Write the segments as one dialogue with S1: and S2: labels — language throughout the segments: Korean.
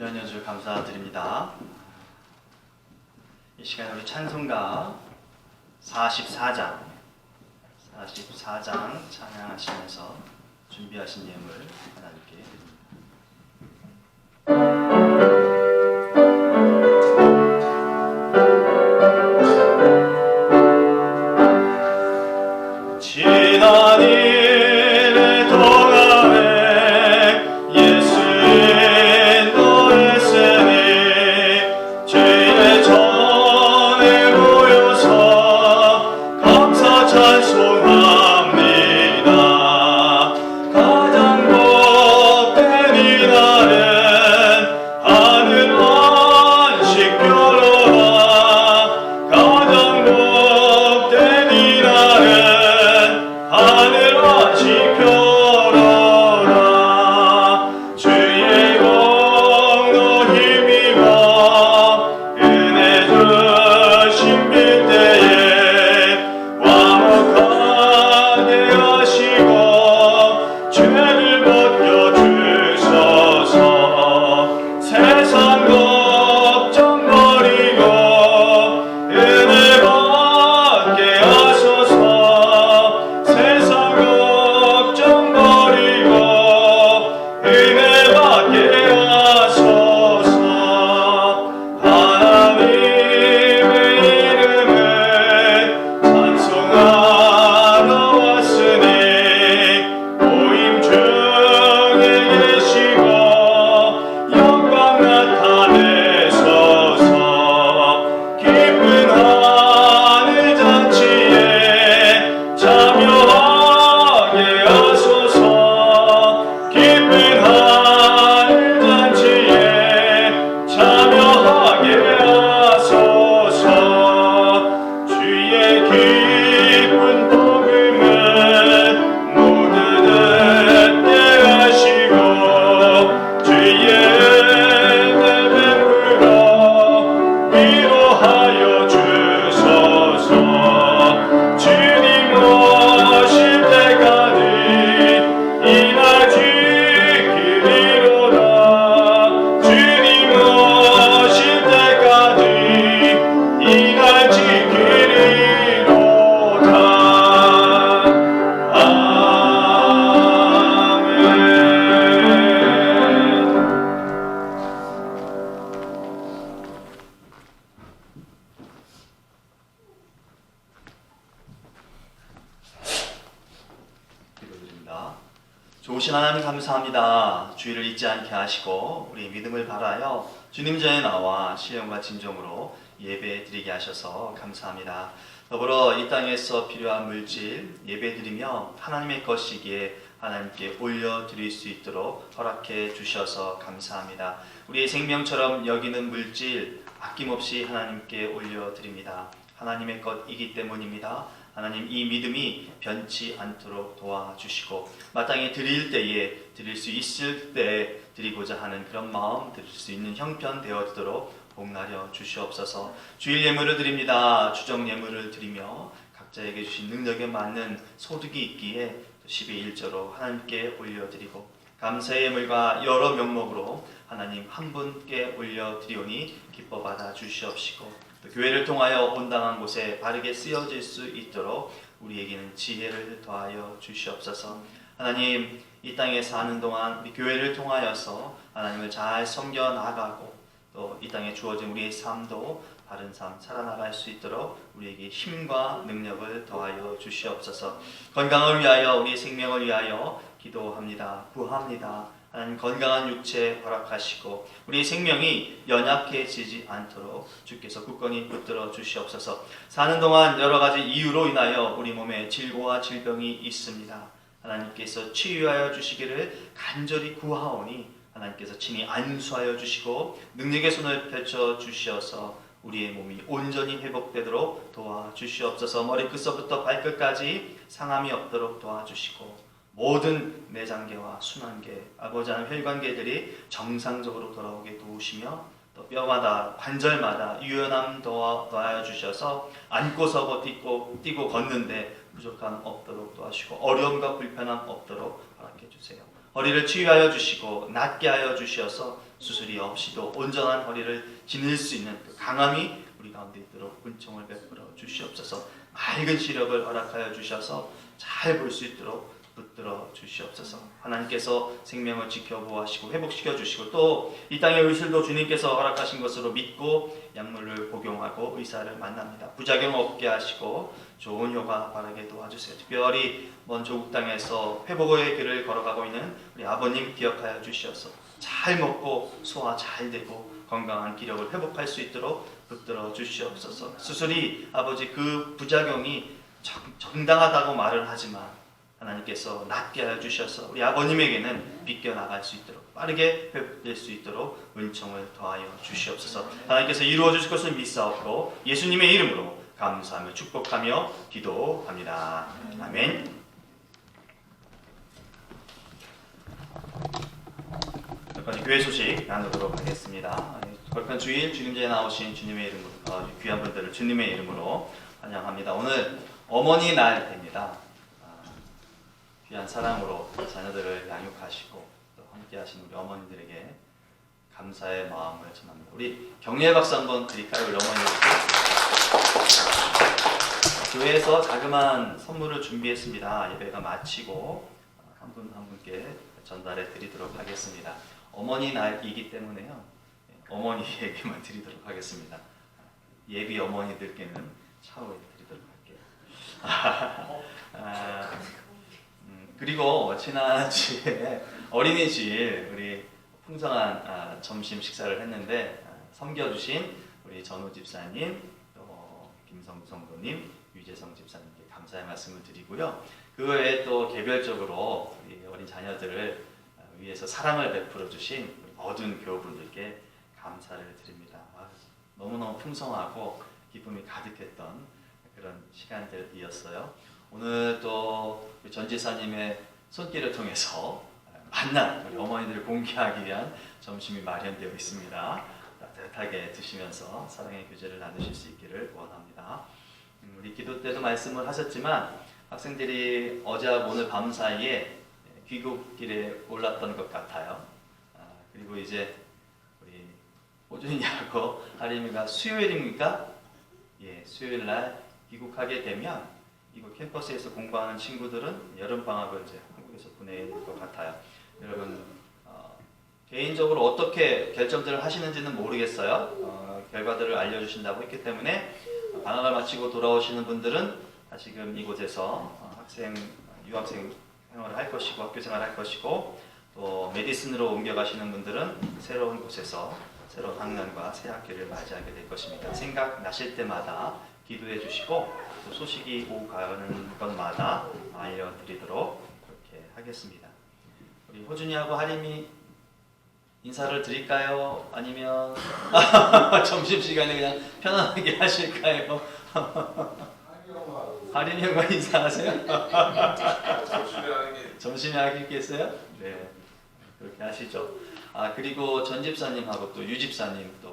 S1: 귀한 연주 감사드립니다. 이 시간에 우리 찬송가 44장 44장 찬양하시면서 준비하신 예물 하나님께 드립니다. 좋으신 하나님 감사합니다. 주의를 잊지 않게 하시고 우리 믿음을 바라여 주님 전에 나와 신령과 진정으로 예배 드리게 하셔서 감사합니다. 더불어 이 땅에서 필요한 물질 예배 드리며 하나님의 것이기에 하나님께 올려 드릴 수 있도록 허락해 주셔서 감사합니다. 우리의 생명처럼 여기는 물질 아낌없이 하나님께 올려 드립니다. 하나님의 것이기 때문입니다. 하나님 이 믿음이 변치 않도록 도와주시고 마땅히 드릴 때에 드릴 수 있을 때 드리고자 하는 그런 마음 드릴 수 있는 형편 되어지도록 복나려 주시옵소서. 주일 예물을 드립니다. 주정 예물을 드리며 각자에게 주신 능력에 맞는 소득이 있기에 12의 1조로 하나님께 올려드리고 감사의 예물과 여러 명목으로 하나님 한 분께 올려드리오니 기뻐 받아 주시옵시고 또 교회를 통하여 온당한 곳에 바르게 쓰여질 수 있도록 우리에게는 지혜를 더하여 주시옵소서. 하나님 이 땅에 사는 동안 우리 교회를 통하여서 하나님을 잘 섬겨 나가고 또 이 땅에 주어진 우리의 삶도 바른 삶 살아나갈 수 있도록 우리에게 힘과 능력을 더하여 주시옵소서. 건강을 위하여 우리의 생명을 위하여 기도합니다. 구합니다. 하나님 건강한 육체 허락하시고 우리 생명이 연약해지지 않도록 주께서 굳건히 붙들어 주시옵소서. 사는 동안 여러 가지 이유로 인하여 우리 몸에 질고와 질병이 있습니다. 하나님께서 치유하여 주시기를 간절히 구하오니 하나님께서 친히 안수하여 주시고 능력의 손을 펼쳐 주시어서 우리의 몸이 온전히 회복되도록 도와주시옵소서. 머리끝서부터 발끝까지 상함이 없도록 도와주시고 모든 내장계와 순환계, 아버지 하나님 혈관계들이 정상적으로 돌아오게 도우시며 또 뼈마다 관절마다 유연함 도와, 도하여 주셔서 앉고서 버티고 뛰고 걷는데 부족함 없도록 도와주시고 어려움과 불편함 없도록 허락해 주세요. 허리를 치유하여 주시고 낫게 하여 주셔서 수술이 없이도 온전한 허리를 지닐 수 있는 그 강함이 우리 가운데 있도록 은총을 베풀어 주시옵소서. 맑은 시력을 허락하여 주셔서 잘 볼 수 있도록 붙들어 주시옵소서. 하나님께서 생명을 지켜보하시고 회복시켜 주시고 또 이 땅의 의술도 주님께서 허락하신 것으로 믿고 약물을 복용하고 의사를 만납니다. 부작용 없게 하시고 좋은 효과 바라게 도와주세요. 특별히 먼 조국 땅에서 회복의 길을 걸어가고 있는 우리 아버님 기억하여 주시어서 잘 먹고 소화 잘 되고 건강한 기력을 회복할 수 있도록 붙들어 주시옵소서. 수술이 아버지 그 부작용이 정, 정당하다고 말을 하지만 하나님께서 낫게 하여 주셔서 우리 아버님에게는 비껴 나갈 수 있도록 빠르게 회복될 수 있도록 은총을 더하여 주시옵소서. 하나님께서 이루어 주실 것을 믿사옵고 예수님의 이름으로 감사하며 축복하며 기도합니다. 아멘. 여기까지 교회 소식 나누도록 하겠습니다. 걸판 주일 주님제에 나오신 주님의 이름으로 어, 귀한 분들을 주님의 이름으로 환영합니다. 오늘 어머니 날입니다. 아, 귀한 사랑으로 자녀들을 양육하시고 또 함께하시는 우리 어머니들에게 감사의 마음을 전합니다. 우리 경례 박수 한번 드릴까요, 우리 어머니들께? 교회에서 자그마한 선물을 준비했습니다. 예배가 마치고 한분한 분께 전달해 드리도록 하겠습니다. 어머니 날이기 때문에요. 어머니에게만 드리도록 하겠습니다. 예비 어머니들께는 차후에 드리도록 할게요. 아, 음, 그리고 지난주에 어린이집 우리 풍성한 아, 점심 식사를 했는데 아, 섬겨주신 우리 전우 집사님, 또 김성주 성도님, 유재성 집사님께 감사의 말씀을 드리고요. 그 외에 또 개별적으로 우리 어린 자녀들을 아, 위해서 사랑을 베풀어 주신 어둔 교우분들께 감사를 드립니다. 아, 너무너무 풍성하고 기쁨이 가득했던 그런 시간들이었어요. 오늘 또 우리 전 지사님의 손길을 통해서 만난 우리 어머니들을 공개하기 위한 점심이 마련되어 있습니다. 따뜻하게 드시면서 사랑의 교제를 나누실 수 있기를 원합니다. 음, 우리 기도 때도 말씀을 하셨지만 학생들이 어제하고 오늘 밤 사이에 귀국길에 올랐던 것 같아요. 아, 그리고 이제 우리 호준이하고 하림이가 수요일입니까? 예, 수요일 날 귀국하게 되면 이곳 캠퍼스에서 공부하는 친구들은 여름 방학을 이제 한국에서 보낼 것 같아요. 여러분 어, 개인적으로 어떻게 결정들을 하시는지는 모르겠어요. 어, 결과들을 알려주신다고 했기 때문에 방학을 마치고 돌아오시는 분들은 다시금 이곳에서 어, 학생 유학생 생활을 할 것이고 학교 생활을 할 것이고 또 메디슨으로 옮겨가시는 분들은 새로운 곳에서 새로운 학년과 새 학기를 맞이하게 될 것입니다. 생각 나실 때마다 기도해 주시고 또 소식이 오고 가는 것마다 알려드리도록 그렇게 하겠습니다. 우리 호준이하고 하림이 인사를 드릴까요? 아니면 점심 시간에 그냥 편안하게 하실까요? 하림이 형과 인사하세요? 점심에 하겠겠어요? 네, 그렇게 하시죠. 아 그리고 전 집사님하고 또 유 집사님 또한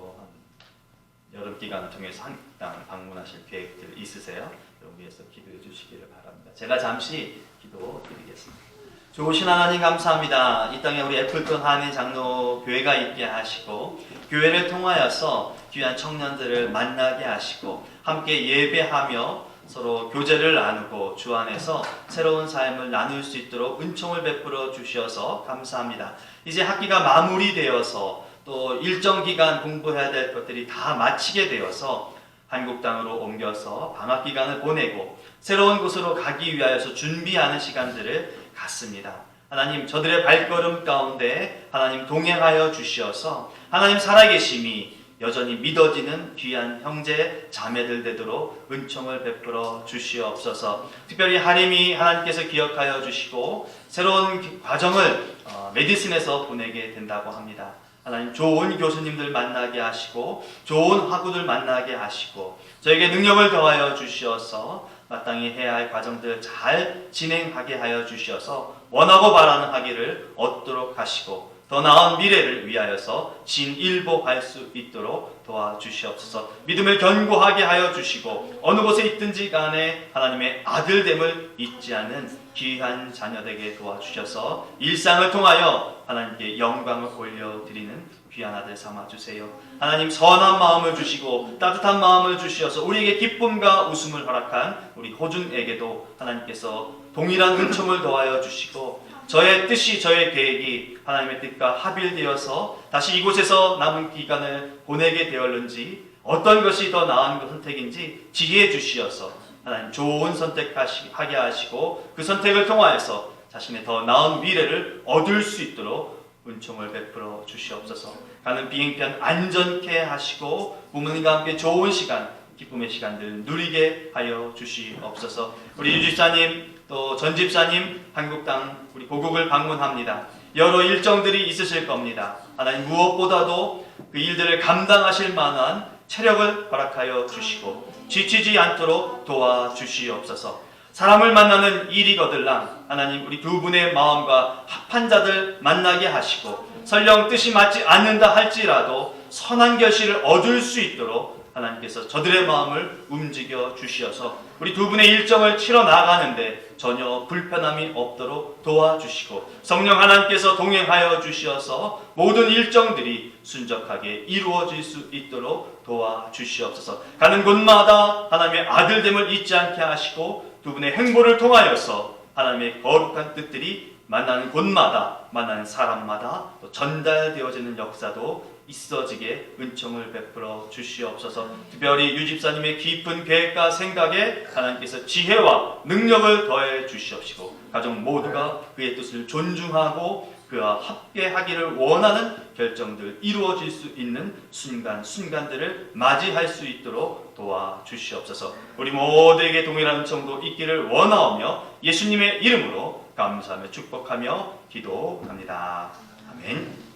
S1: 여름 기간을 통해서 한땅 방문하실 계획들 있으세요? 여기에서 기도해 주시기를 바랍니다. 제가 잠시 기도 드리겠습니다. 좋으신 하나님 감사합니다. 이 땅에 우리 애플ton 한인 장로 교회가 있게 하시고 교회를 통하여서 귀한 청년들을 만나게 하시고 함께 예배하며 서로 교제를 나누고 주 안에서 새로운 삶을 나눌 수 있도록 은총을 베풀어 주셔서 감사합니다. 이제 학기가 마무리되어서 또 일정 기간 공부해야 될 것들이 다 마치게 되어서 한국 땅으로 옮겨서 방학 기간을 보내고 새로운 곳으로 가기 위하여서 준비하는 시간들을 갖습니다. 하나님 저들의 발걸음 가운데 하나님 동행하여 주시어서 하나님 살아계심이 여전히 믿어지는 귀한 형제 자매들 되도록 은총을 베풀어 주시옵소서. 특별히 하림이 하나님께서 기억하여 주시고 새로운 기- 과정을 어, 메디슨에서 보내게 된다고 합니다. 하나님 좋은 교수님들 만나게 하시고 좋은 학우들 만나게 하시고 저에게 능력을 더하여 주시어서 마땅히 해야 할 과정들 잘 진행하게 하여 주시어서 원하고 바라는 하기를 얻도록 하시고 더 나은 미래를 위하여서 진일보할 수 있도록 도와주시옵소서. 믿음을 견고하게 하여 주시고 어느 곳에 있든지 간에 하나님의 아들됨을 잊지 않는 귀한 자녀되게 도와주셔서 일상을 통하여 하나님께 영광을 올려드리는 귀한 아들 삼아 주세요. 하나님 선한 마음을 주시고 따뜻한 마음을 주시어서 우리에게 기쁨과 웃음을 허락한 우리 호준에게도 하나님께서 동일한 은총을 더하여 주시고 저의 뜻이 저의 계획이 하나님의 뜻과 합일되어서 다시 이곳에서 남은 기간을 보내게 되었는지 어떤 것이 더 나은 선택인지 지혜해 주시어서 하나님 좋은 선택하게 하시고 그 선택을 통하여서 자신의 더 나은 미래를 얻을 수 있도록 은총을 베풀어 주시옵소서. 가는 비행편 안전케 하시고 부모님과 함께 좋은 시간, 기쁨의 시간들 누리게 하여 주시옵소서. 우리 유집사님 또 전집사님 한국 땅 우리 고국을 방문합니다. 여러 일정들이 있으실 겁니다. 하나님 무엇보다도 그 일들을 감당하실 만한 체력을 허락하여 주시고 지치지 않도록 도와 주시옵소서. 사람을 만나는 일이거들랑 하나님 우리 두 분의 마음과 합한 자들 만나게 하시고 설령 뜻이 맞지 않는다 할지라도 선한 결실을 얻을 수 있도록 하나님께서 저들의 마음을 움직여 주시어서 우리 두 분의 일정을 치러 나가는데 전혀 불편함이 없도록 도와주시고 성령 하나님께서 동행하여 주시어서 모든 일정들이 순적하게 이루어질 수 있도록 도와주시옵소서. 가는 곳마다 하나님의 아들됨을 잊지 않게 하시고 두 분의 행보를 통하여서 하나님의 거룩한 뜻들이 만나는 곳마다 만나는 사람마다 또 전달되어지는 역사도 있어지게 은총을 베풀어 주시옵소서. 특별히 유집사님의 깊은 계획과 생각에 하나님께서 지혜와 능력을 더해 주시옵시고 가정 모두가 그의 뜻을 존중하고 그와 함께하기를 원하는 결정들 이루어질 수 있는 순간 순간들을 맞이할 수 있도록 도와 주시옵소서. 우리 모두에게 동일한 은총도 있기를 원하오며 예수님의 이름으로 감사하며 축복하며 기도합니다. 아멘.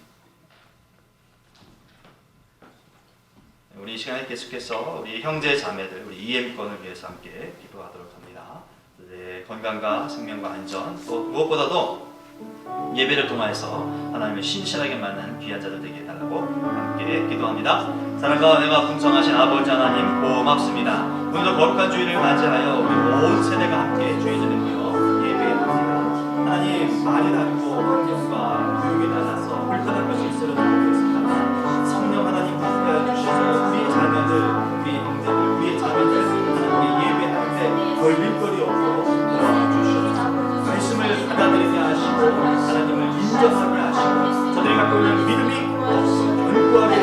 S1: 우리 이 시간에 계속해서 우리 형제 자매들 우리 EM권을 위해서 함께 기도하도록 합니다. 네, 건강과 생명과 안전 또 무엇보다도 예배를 통하여서 하나님을 신실하게 만나는 귀한 자들 되게 해달라고 함께 기도합니다. 사랑과 은혜가 풍성하신 아버지 하나님 고맙습니다. 오늘도 거룩한 주일을 맞이하여 우리 온 세대가 함께 주의를 모여 예배합니다. 하나님 말이 다르고 환경과 교육이 달라서 불편한 것이 있어도 모르겠습니다. 성령 하나님 함께하여 주셔서 인정하게 하시고 저들이 갖고 있는 믿음이 견고하게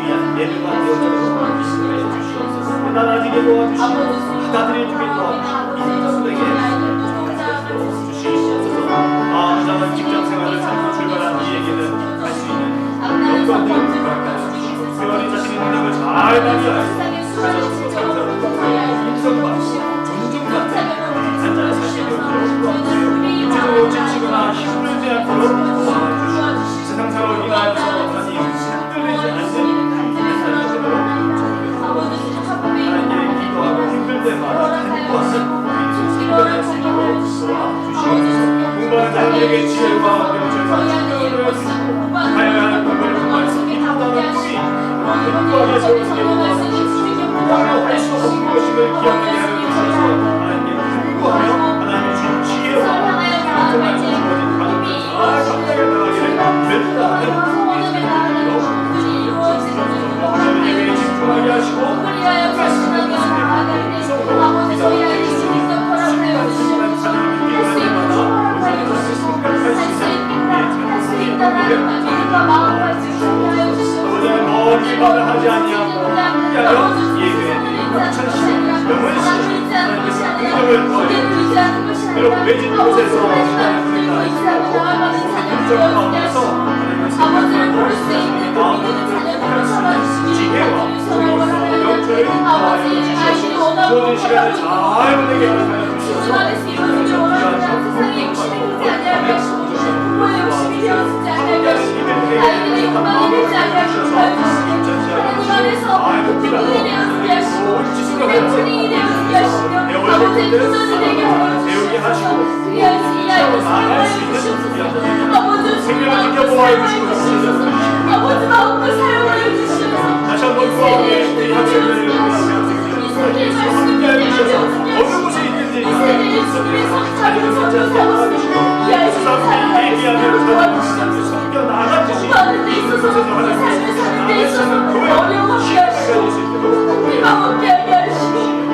S1: 귀한 예배가 되어지도록 말씀해 주시옵소서. 편안하게 도와주시고 받아들여주게 도와주시고 인정되게 구하여 주시옵소서 아버지 마음껏 주님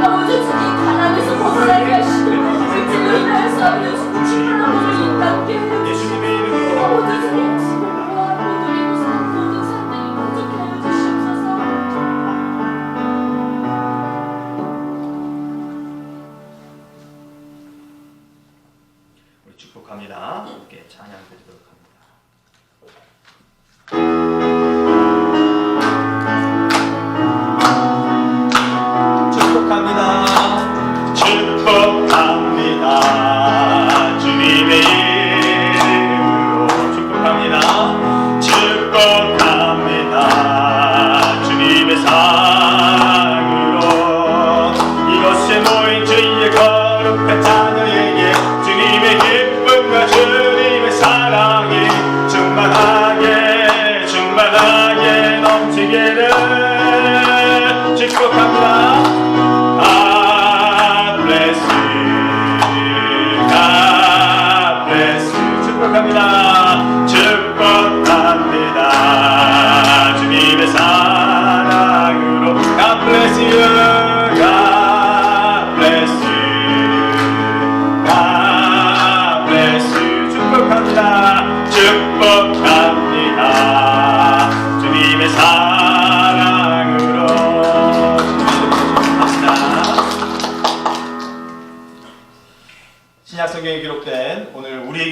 S2: 가난에서 벗어나게 하시고
S1: 그들로 인하여서 알려주시고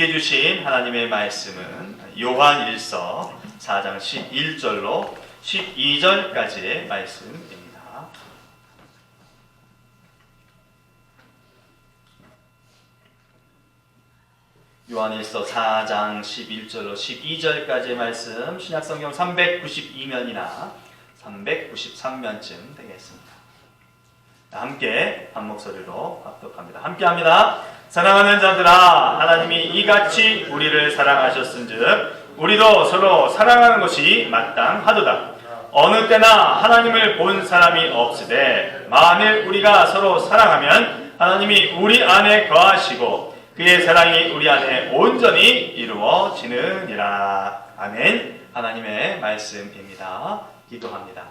S1: 우리에게 주신 하나님의 말씀은 요한 1서 4장 11절로 12절까지의 말씀입니다. 요한일서 4장 11절로 12절까지의 말씀 신약 성경 392면이나 393면쯤 되겠습니다. 함께 한 목소리로 합독합니다. 함께 합니다. 사랑하는 자들아 하나님이 이같이 우리를 사랑하셨은즉 우리도 서로 사랑하는 것이 마땅하도다. 어느 때나 하나님을 본 사람이 없으되 만일 우리가 서로 사랑하면 하나님이 우리 안에 거하시고 그의 사랑이 우리 안에 온전히 이루어지느니라. 아멘. 하나님의 말씀입니다. 기도합니다.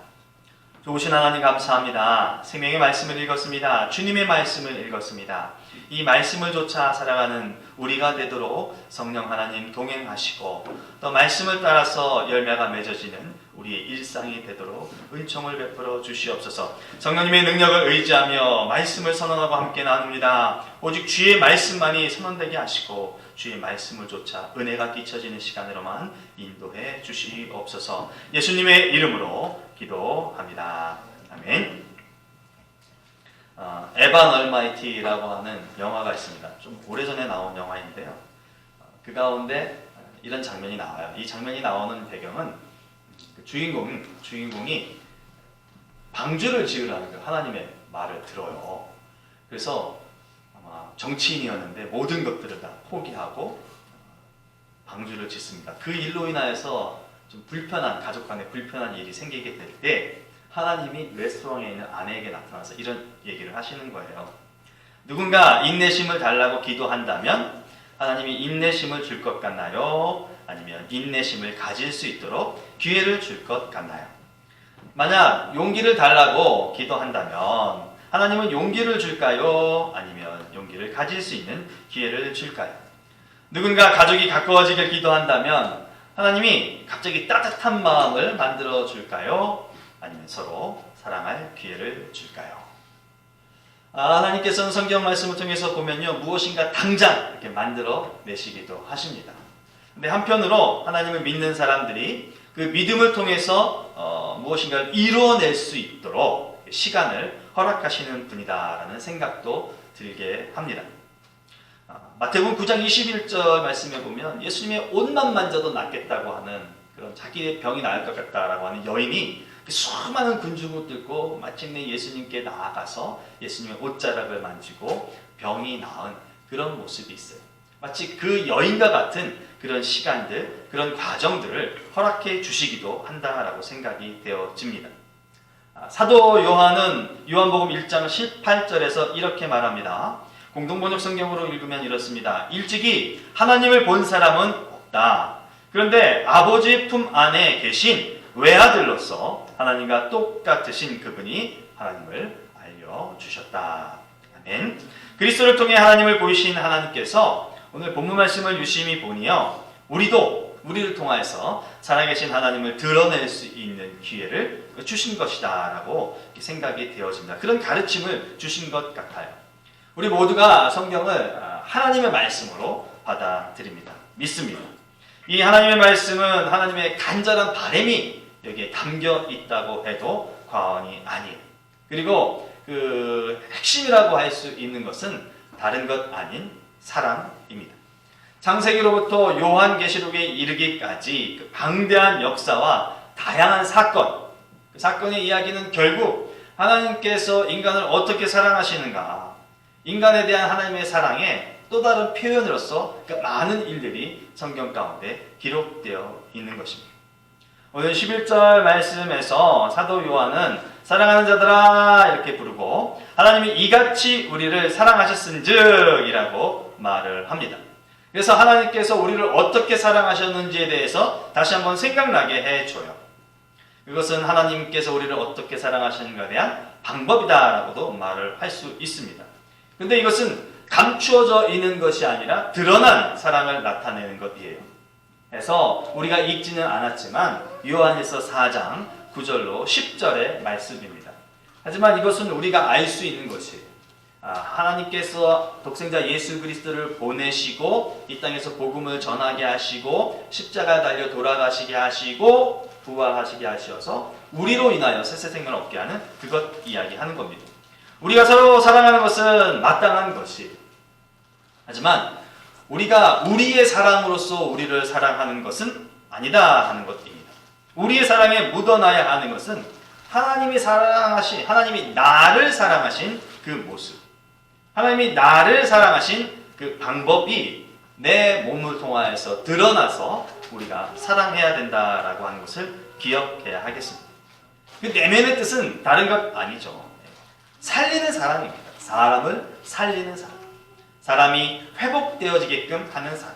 S1: 좋으신 하나님 감사합니다. 생명의 말씀을 읽었습니다. 주님의 말씀을 읽었습니다. 이 말씀을 조차 살아가는 우리가 되도록 성령 하나님 동행하시고 또 말씀을 따라서 열매가 맺어지는 우리의 일상이 되도록 은총을 베풀어 주시옵소서. 성령님의 능력을 의지하며 말씀을 선언하고 함께 나눕니다. 오직 주의 말씀만이 선언되게 하시고 주의 말씀을 조차 은혜가 끼쳐지는 시간으로만 인도해 주시옵소서. 예수님의 이름으로 기도합니다. 아멘. 어, 에반 얼마이티라고 하는 영화가 있습니다. 좀 오래전에 나온 영화인데요. 어, 그 가운데 이런 장면이 나와요. 이 장면이 나오는 배경은 그 주인공 주인공이 방주를 지으라는 그 하나님의 말을 들어요. 그래서 아마 정치인이었는데 모든 것들을 다 포기하고 방주를 짓습니다. 그 일로 인하여서 좀 불편한 가족 간에 불편한 일이 생기게 될 때 하나님이 레스토랑에 있는 아내에게 나타나서 이런 얘기를 하시는 거예요. 누군가 인내심을 달라고 기도한다면 하나님이 인내심을 줄 것 같나요? 아니면 인내심을 가질 수 있도록 기회를 줄 것 같나요? 만약 용기를 달라고 기도한다면 하나님은 용기를 줄까요? 아니면 용기를 가질 수 있는 기회를 줄까요? 누군가 가족이 가까워지길 기도한다면 하나님이 갑자기 따뜻한 마음을 만들어 줄까요? 아니면 서로 사랑할 기회를 줄까요? 아, 하나님께서는 성경 말씀을 통해서 보면요 무엇인가 당장 이렇게 만들어 내시기도 하십니다. 근데 한편으로 하나님을 믿는 사람들이 그 믿음을 통해서 어, 무엇인가를 이루어낼 수 있도록 시간을 허락하시는 분이다라는 생각도 들게 합니다. 아, 마태복음 9장 21절 말씀에 보면 예수님의 옷만 만져도 낫겠다고 하는 그런 자기의 병이 나을 것 같다라고 하는 여인이 그 수많은 군중을 뚫고 마침내 예수님께 나아가서 예수님의 옷자락을 만지고 병이 나은 그런 모습이 있어요. 마치 그 여인과 같은 그런 시간들, 그런 과정들을 허락해 주시기도 한다라고 생각이 되어집니다. 아, 사도 요한은 요한복음 1장 18절에서 이렇게 말합니다. 공동번역 성경으로 읽으면 이렇습니다. 일찍이 하나님을 본 사람은 없다. 그런데 아버지 품 안에 계신 외아들로서 하나님과 똑같으신 그분이 하나님을 알려주셨다. 아멘. 그리스도를 통해 하나님을 보이신 하나님께서 오늘 본문 말씀을 유심히 보니요. 우리도 우리를 통하여서 살아계신 하나님을 드러낼 수 있는 기회를 주신 것이다 라고 생각이 되어집니다. 그런 가르침을 주신 것 같아요. 우리 모두가 성경을 아, 하나님의 말씀으로 받아들입니다. 믿습니다. 이 하나님의 말씀은 하나님의 간절한 바램이 여기에 담겨 있다고 해도 과언이 아니에요. 그리고 그 핵심이라고 할 수 있는 것은 다른 것 아닌 사랑입니다. 창세기로부터 요한계시록에 이르기까지 그 방대한 역사와 다양한 사건, 그 사건의 이야기는 결국 하나님께서 인간을 어떻게 사랑하시는가, 인간에 대한 하나님의 사랑의 또 다른 표현으로서 그 많은 일들이 성경 가운데 기록되어 있는 것입니다. 오늘 11절 말씀에서 사도 요한은 사랑하는 자들아 이렇게 부르고 하나님이 이같이 우리를 사랑하셨은즉이라고 말을 합니다. 그래서 하나님께서 우리를 어떻게 사랑하셨는지에 대해서 다시 한번 생각나게 해줘요. 이것은 하나님께서 우리를 어떻게 사랑하시는가에 대한 방법이다라고도 말을 할 수 있습니다. 근데 이것은 감추어져 있는 것이 아니라 드러난 사랑을 나타내는 것이에요. 그래서 우리가 읽지는 않았지만 요한에서 4장 9절로 10절의 말씀입니다. 하지만 이것은 우리가 알 수 있는 것이에요. 아, 하나님께서 독생자 예수 그리스도를 보내시고 이 땅에서 복음을 전하게 하시고 십자가 달려 돌아가시게 하시고 부활하시게 하셔서 우리로 인하여 새새 생명을 얻게 하는 그것 이야기하는 겁니다. 우리가 서로 사랑하는 것은 마땅한 것이 하지만 우리가 우리의 사랑으로서 우리를 사랑하는 것은 아니다 하는 것입니다. 우리의 사랑에 묻어나야 하는 것은 하나님이 사랑하신 하나님이 나를 사랑하신 그 모습 하나님이 나를 사랑하신 그 방법이 내 몸을 통하여서 드러나서 우리가 사랑해야 된다라고 하는 것을 기억해야 하겠습니다. 그 내면의 뜻은 다른 것 아니죠. 살리는 사랑입니다. 사람을 살리는 사랑. 사람이 회복되어지게끔 하는 사랑.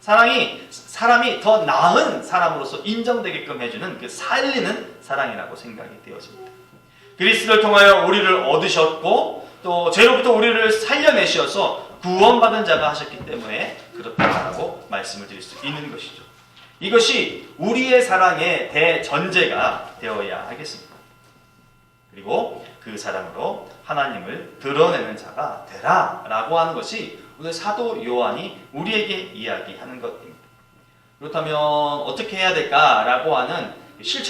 S1: 사랑이 사람이 더 나은 사람으로서 인정되게끔 해주는 그 살리는 사랑이라고 생각이 되어집니다. 그리스도를 통하여 우리를 얻으셨고 또 죄로부터 우리를 살려내셔서 구원받은 자가 하셨기 때문에 그렇다라고 말씀을 드릴 수 있는 것이죠. 이것이 우리의 사랑의 대전제가 되어야 하겠습니다. 그리고 그 사랑으로 하나님을 드러내는 자가 되라 라고 하는 것이 오늘 사도 요한이 우리에게 이야기하는 것입니다. 그렇다면 어떻게 해야 될까라고 하는 실천적